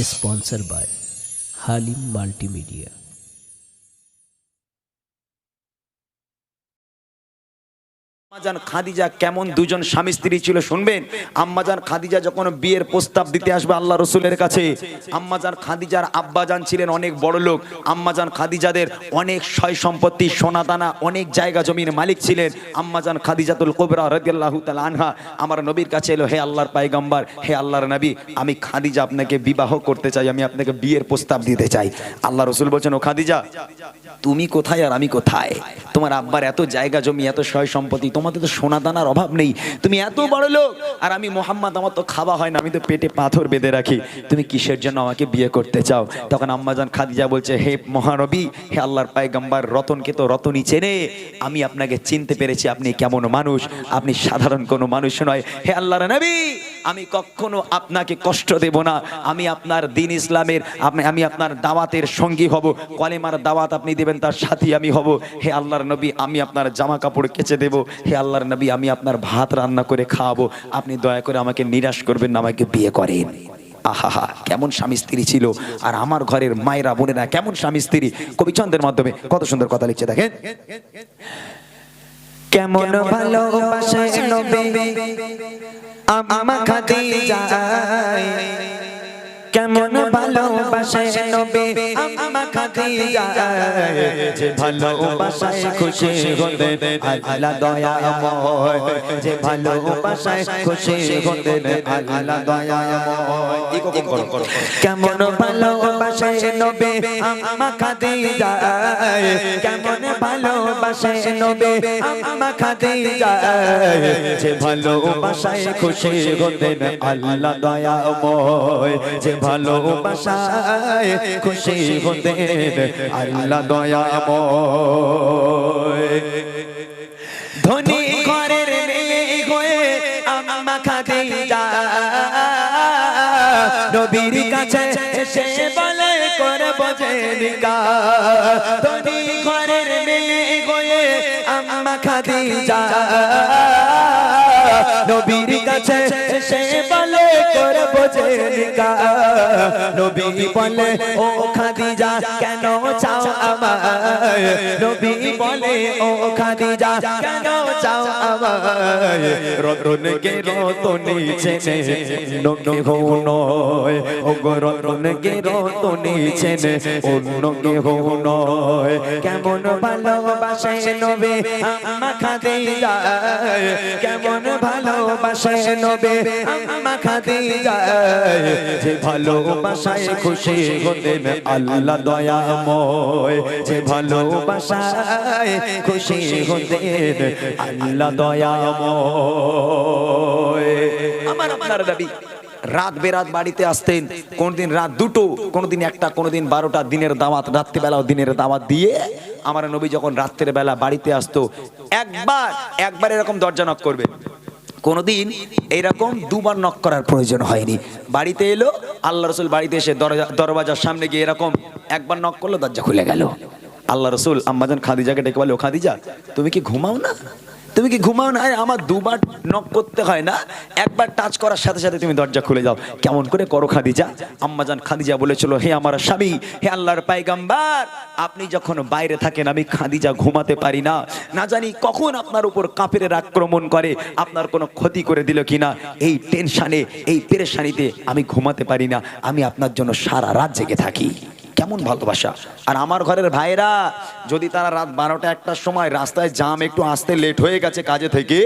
Sponsor by Halim multimedia আম্মাজান খাদিজা কেমন দুজন স্বামী স্ত্রী ছিল শুনবেন? আম্মাজান খাদিজা যখন বিয়ের প্রস্তাব দিতে আসবে আল্লাহ রসুলের কাছে, আম্মাজান খাদিজার আব্বাজান ছিলেন অনেক বড় লোক। আম্মাজান খাদিজাদের অনেক সয় সম্পত্তি সোনাদানা অনেক জায়গা জমির মালিক ছিলেন। আম্মাজান খাদিজাতুল কোবরা রাদিয়াল্লাহু তাআলা আনহা আমার নবীর কাছে এলো, হে আল্লাহর পায়গাম্বার হে আল্লাহর নবী, আমি খাদিজা আপনাকে বিবাহ করতে চাই, আমি আপনাকে বিয়ের প্রস্তাব দিতে চাই। আল্লাহ রসুল বলছেন, ও খাদিজা, তুমি কোথায় আর আমি কোথায়? তোমার আব্বার এত জায়গা জমি, এত সয় সম্পত্তি তোমাদের তো সোনা দানার অভাব নেই। তুমি এত বড় লোক, আর আমি মোহাম্মদ, আমার তো খাওয়া হয় না, আমি তো পেটে পাথর বেঁধে রাখি। তুমি কিসের জন্য আমাকে বিয়ে করতে চাও? তখন আম্মাজান খাদিজা বলছে, হে মহানবী, হে আল্লাহর পায়গাম্বার, রতনকে তো রতনই চেনে। আমি আপনাকে চিনতে পেরেছি, আপনি কেমন মানুষ, আপনি সাধারণ কোনো মানুষ নয়। হে আল্লাহর নবী আমি কখনো আপনাকে কষ্ট দেব না। আমি আপনার দিন ইসলামের, আমি আপনার দাওয়াতের সঙ্গী হব। কলেমার দাওয়াত আপনি দেবেন, তার সাথী আমি হব। হে আল্লাহর নবী, আমি আপনার জামা কাপড় কেচে দেব। হে আল্লাহর নবী, আমি আপনার ভাত রান্না করে খাওয়াবো। আপনি দয়া করে আমাকে নিরাশ করবেন না, আমাকে বিয়ে করেন। আহা কেমন স্বামী স্ত্রী ছিল। আর আমার ঘরের মায়েরা, বোনেরা কেমন স্বামী স্ত্রী। কবিচন্দ্রের মাধ্যমে কত সুন্দর কথা লিখছে দেখেন। কেমন ভালোবাসে নবী? আমা খাদিজা। কেমন ভালোবাসে নবী? আমা খাদিজা। যে ভালোবাসায় খুশি হতে আল্লাহ দয়াময় যে ভালোবাসায় খুশি হতে আল্লাহ দয়াময় কেমন ভালোবাসে নবী? আমা খাদিজা। কেমন ভালোবাসে নবী? আমা খাদিজা। যে ভালোবাসায় খুশি হতেন আল্লাহ দয়াময় যে ভালোবাসায় খুশি হতেন আল্লাহ দয়াময় ধনী ঘরের মেয়ে হয়ে আম্মা খাদিজা। নবীর কাছে এসে বলে, করব যে নিকাহ ধনী ঘরের মেয়ে হয়ে আম্মা খাদিজা। নবীর কাছে এসে বলে করব যে নিকাহ নবী বলে, ও খাদিজা, কেন চাও আমায়? নবী বলে, ও খাদিজা, কেন চাও আমায়? রতন কে রতন চেনে নকে হো নয়। ও রতন কে রতন চেনে অন্য কে নয়। কেমন ভালোবাসে নবী আম্মা খাদিজা, কেমন ভালোবাসায় খুশি আল্লাহ যে ভালোবাসায় খুশি আল্লাহ আমার আপনার দাবি, রাত বেরাত বাড়িতে আসতেন, কোনদিন রাত দুটো, কোনদিন একটা, কোনদিন বারোটা, দিনের দাওয়াত, রাত্রিবেলাও দিনের দাওয়াত দিয়ে আমার নবী যখন রাত্রের বেলা বাড়িতে আসতো, একবার একবার এরকম দরজা নক করবে। কোনোদিন এইরকম দুবার নক করার প্রয়োজন হয়নি। বাড়িতে এলো, আল্লাহ রসুল বাড়িতে এসে দরজা দরওয়াজার সামনে গিয়ে এরকম একবার নক করল, দরজা খুলে গেল। আল্লাহ রসুল আম্মাজান খাদিজাকে ডেকে বলে, ও খাদিজা, তুমি কি ঘুমাও না? তুমি কি ঘুমাও না? আমার দুবার নক করতে হয় না। একবার টাচ করার সাথে সাথে তুমি দরজা খুলে যাও। কেমন করে করো খাদিজা? আম্মাজান খাদিজা বলেছিল, হে আমার স্বামী, হে আল্লাহর পাইগাম্বার, আপনি যখন বাইরে থাকেন, আমি খাদিজা ঘুমাতে পারি না। না জানি কখন আপনার উপর কাফেরের আক্রমণ করে, আপনার কোনো ক্ষতি করে দিল কিনা। এই টেনশানে এই পেরেশানিতে আমি ঘুমাতে পারি না। আমি আপনার জন্য সারা রাত জেগে থাকি। কেমন ভালোবাসা। আর আমার ঘরের ভাইরা যদি তারা রাত বারোটা একটার সময় রাস্তায় জাম একটু আসতে লেট হয়ে গেছে কাজে থেকে,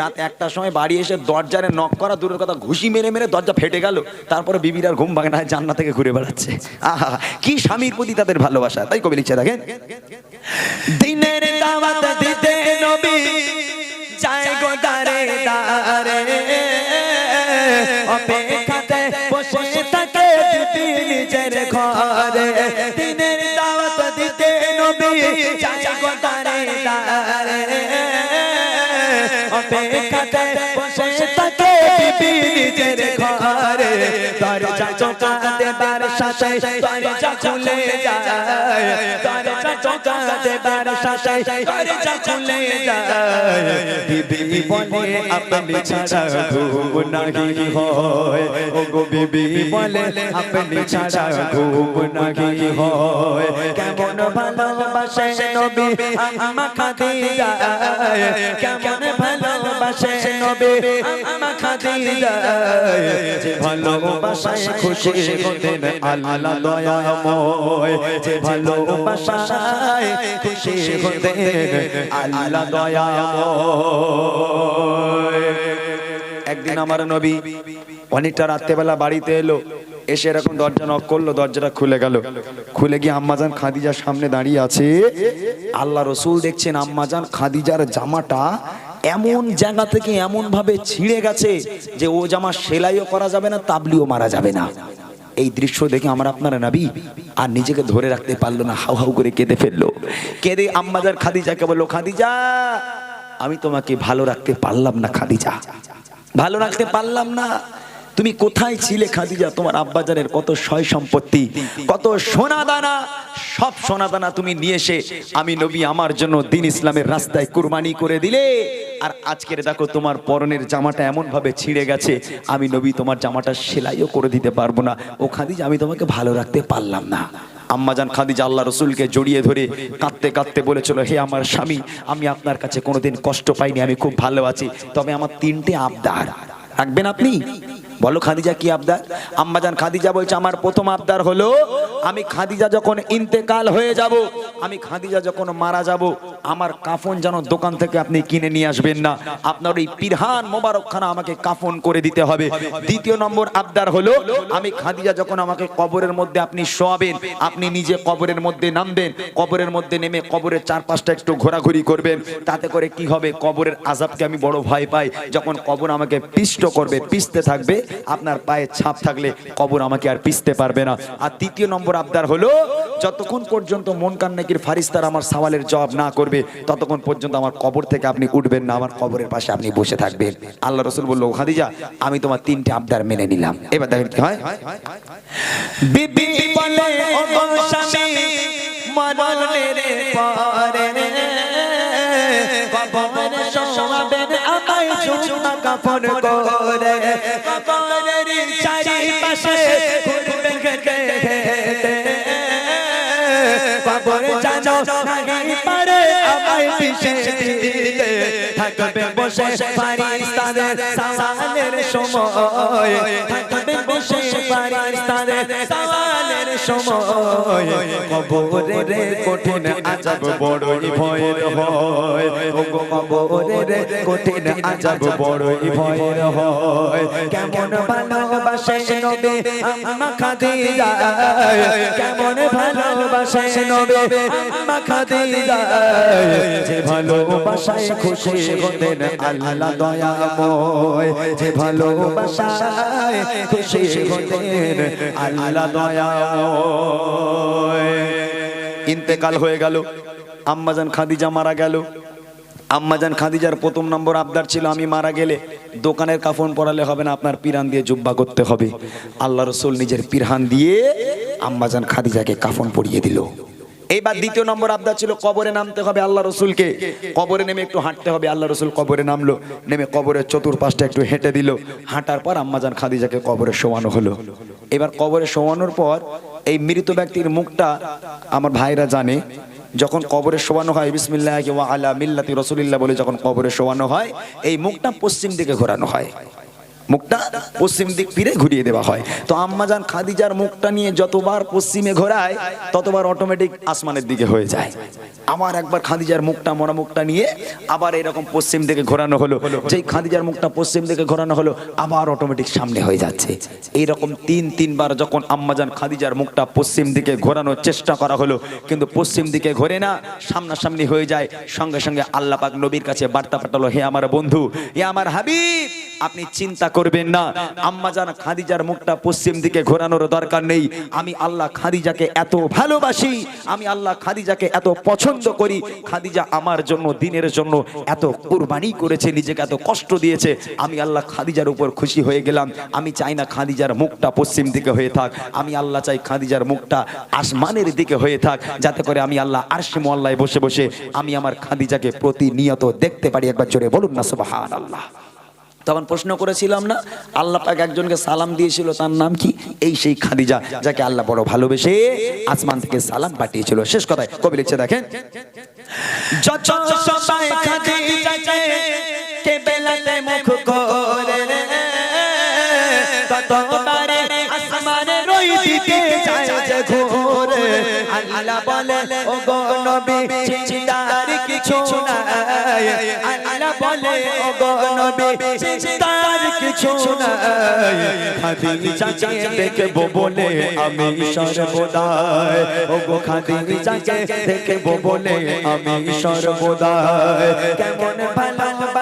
রাত একটার সময় বাড়ি এসে দরজারে নক করা দূরের কথা, ঘুষি মেরে মেরে দরজা ফেটে গেল, তারপরে বিবির আর ঘুম ভাঙে না জান্না থেকে ঘুরে বেড়াচ্ছে। আহা, কি স্বামীর প্রতি তাদের ভালোবাসা, তাই কবি লিখছে দেখেন। দিনের দিতে অপেক্ষাতে বসে ঘরে দিনের দাওয়াত দিতে নবী যায় গো দারে অপেক্ষাতে বসে থাকে দিদি নিজের ঘরে। দরজা চোকা দেবার সাথে দরজা খুলে যায়। দরজা চৌকা দেবার সাথে দরজা খুলে যায়। বিবি বলে আপনি ছাড়া ঘুম নাহি হয়। ও গো বিবি বলে আপনি ছাড়া ঘুম নাহি হয়। কেমন ভালোবাসে নবী আম্মা খাদিজা? কেমন ভালোবাসে নবী আম্মা খাদিজা? যে ভালোবাসায় খুশি হতেন আল্লাহ দয়াময়। যে ভালোবাসায় খুশি হতেন আল্লাহ দয়াময়। একদিন আমার নবী অনেকটা রাত্রেবেলা বাড়িতে এলো, এসে এরকম দরজা নক করল, দরজাটা খুলে গেল। খুলে গিয়ে আম্মাজান খাদিজার সামনে দাঁড়িয়ে আছে। আল্লাহ রসুল দেখছেন আম্মাজান খাদিজার জামাটা এমন জায়গা থেকে এমন ভাবে ছিঁড়ে গেছে যে ও জামা সেলাইও করা যাবে না, তাবলিও মারা যাবে না। এই দৃশ্য দেখে আমার আপনারা নাবি আর নিজেকে ধরে রাখতে পারল না, হাউ হাউ করে কেঁদে ফেলল। কেঁদে আম্মাজান খাদিজাকে বলল, খাদিজা আমি তোমাকে ভালো রাখতে পারলাম না, খাদিজা। ভালো রাখতে পারলাম না। তুমি কোথায় ছিলে, খাদিজা? তোমার আব্বাজানের কত সয় সম্পত্তি, কত সোনা দানা, সব সোনা দানা তুমি নিয়ে এসে আমি নবী আমার জন্য দিন ইসলামের রাস্তায় কুরবানি করে দিলে। আর আজকের দেখো তোমার পরনের জামাটা এমন ভাবে ছিঁড়ে গেছে, আমি নবী তোমার জামাটা সেলাইও করে দিতে পারব না। ও খাদিজা, আমি তোমাকে ভালো রাখতে পারলাম না। আম্মাজান খাদিজা আল্লাহ রসুলকে জড়িয়ে ধরে কাঁদতে কাঁদতে বলেছিল, হে আমার স্বামী, আমি আপনার কাছে কোনোদিন কষ্ট পাইনি, আমি খুব ভালো আছি, তবে আমার তিনটে আবদার। রাখবেন আপনি? বলো খাদিজা কি আবদার? আম্মাজান খাদিজা বলছে, আমার প্রথম আবদার হলো, আমি খাদিজা যখন ইন্তেকাল হয়ে যাব, আমি খাদিজা যখন মারা যাব, আমার কাফন যেন দোকান থেকে আপনি কিনে নিয়ে আসবেন না। আপনার ওই পিরহান মোবারকখানা আমাকে কাফন করে দিতে হবে। দ্বিতীয় নম্বর আবদার হলো, আমি খাদিজা যখন আমাকে কবরের মধ্যে আপনি শোয়াবেন, আপনি নিজে কবরের মধ্যে নামবেন, কবরের মধ্যে নেমে কবরের চারপাশটা একটু ঘোরাঘুরি করবেন, তাতে করে কি হবে? কবরের আজাবকে আমি বড় ভয় পাই। যখন কবর আমাকে পিষ্ট করবে, পিষতে থাকবে আপনার পায়ে ছাপ থাকলে কবর আমাকে আর পিষতে পারবে না। আর তৃতীয় নম্বর আবদার হলো, যতক্ষণ পর্যন্ত মন কান্নাকির ফারিস্তার আমার সওয়ালের জবাব না করবে, ততক্ষণ পর্যন্ত আমার কবর থেকে আপনি উঠবেন না, আমার কবরের পাশে আপনি বসে থাকবেন। আল্লাহ রসুল বলল খাদিজা, আমি তোমার তিনটে আবদার মেনে নিলাম। এবার দেখেন কি হয়। বিবি চুমা কাফন করে কবরের চারিপাশে ঘুরবে ঘেটে কবর জানো নাহি পারে আমায় পিছে দিতে। থাকবে বসে ফারিস্তাদের সাওয়ালের সময়। থাকবে বসে ফারিস্তাদের সাওয়ালের সময় কবরের কঠিন আজাব বড়ই ভয়ের হয়। ও গো কবরের কঠিন আজাব বড়ই ভয়ের হয়। কেমন ভালোবাসে নবে আম্মা খাদিজা? কেমন ভালোবাসে নবে আম্মা খাদিজা? যে ভালোবাসায় খুশি হতেন আল্লাহ দয়াময়। যে ভালোবাসায় খুশি হতেন আল্লাহ দয়াময়। ইন্তেকাল হয়ে গেল। আম্মাজান খাদিজা মারা গেল। আম্মাজান খাদিজার প্রথম নম্বর আবদার ছিল, আমি মারা গেলে দোকানের কাফন পরালে হবে না, আপনার পিরান দিয়ে জুব্বা করতে হবে। আল্লাহ রসুল নিজের পিরহান দিয়ে আম্মাজান খাদিজাকে কাফন পরিয়ে দিল। এইবার দ্বিতীয় নম্বর আবদার ছিল, কবরে নামতে হবে আল্লাহ রসুলকে। কবরে নেমে একটু হাঁটতে হবে, আল্লাহ রসুল কবরে নামলো, নেমে কবরের চতুর্পাশটা একটু হেঁটে দিল। হাঁটার পর আম্মাজান খাদিজাকে কবরে শোয়ানো হলো। এবার কবরে শোয়ানোর পর এই মৃত ব্যক্তির মুখটা আমার ভাইরা জানে। যখন কবরে শোয়ানো হয়, বিসমিল্লাহ আলা মিল্লাতি রসুলিল্লাহ বলে যখন কবরে শোয়ানো হয়, এই মুখটা পশ্চিম দিকে ঘোরানো হয়। মুখটা পশ্চিম দিক ফিরে ঘুরিয়ে দেওয়া হয়। তো আম্মাজান খাদিজার মুখটা নিয়ে যতবার পশ্চিমে ঘোরায়, ততবার অটোমেটিক আসমানের দিকে হয়ে যায়। আমার একবার খাদিজার মুখটা, মরা মুখটা নিয়ে আবার এরকম পশ্চিম দিকে ঘোরানো হলো। যেই খাদিজার মুখটা পশ্চিম দিকে ঘোরানো হলো, আবার অটোমেটিক সামনে হয়ে যাচ্ছে। এইরকম তিন, তিনবার যখন আম্মাজান খাদিজার মুখটা পশ্চিম দিকে ঘোরানোর চেষ্টা করা হলো, কিন্তু পশ্চিম দিকে ঘোরে না, সামনাসামনি হয়ে যায়। সঙ্গে সঙ্গে আল্লাহ পাক নবীর কাছে বার্তা পাঠালো, হে আমার বন্ধু, হে আমার হাবিব, আপনি চিন্তা করবেন না। আম্মা জান খাদিজার মুখটা পশ্চিম দিকে ঘোরানোর দরকার নেই। আমি আল্লাহ খাদিজাকে এত ভালোবাসি, আমি আল্লাহ খাদিজাকে এত পছন্দ করি। খাদিজা আমার জন্য, দিনের জন্য এত কুরবানি করেছে, নিজেকে এত কষ্ট দিয়েছে। আমি আল্লাহ খাদিজার উপর খুশি হয়ে গেলাম। আমি চাই না খাদিজার মুখটা পশ্চিম দিকে হয়ে থাক। আমি আল্লাহ চাই খাদিজার মুখটা আসমানের দিকে হয়ে থাক। যাতে করে আমি আল্লাহ আরশে মোয়াল্লায় বসে বসে আমি আমার খাদিজাকে প্রতিনিয়ত দেখতে পারি। একবার জোরে বলুন না সুবহান আল্লাহ তখন প্রশ্ন করেছিলাম না, আল্লাহ পাক একজনকে সালাম দিয়েছিল, তার নাম কি? এই সেই খাদিজা, যাকে আল্লাহ বড় ভালোবেসে আসমান থেকে সালাম পাঠিয়েছিল। শেষ কথায় কবি লিখছে, দেখেন আল্লাহ বলে ও গো নবী, চিন্তার কিছু নাই আল্লাহ বলে ও গো নবী চিন্তার কিছু নাই খাদিজাকে দেখব বলে আমি সর্বদাই। ও গো খাদিজাকে দেখব বলে আমি সর্বদাই। কেমন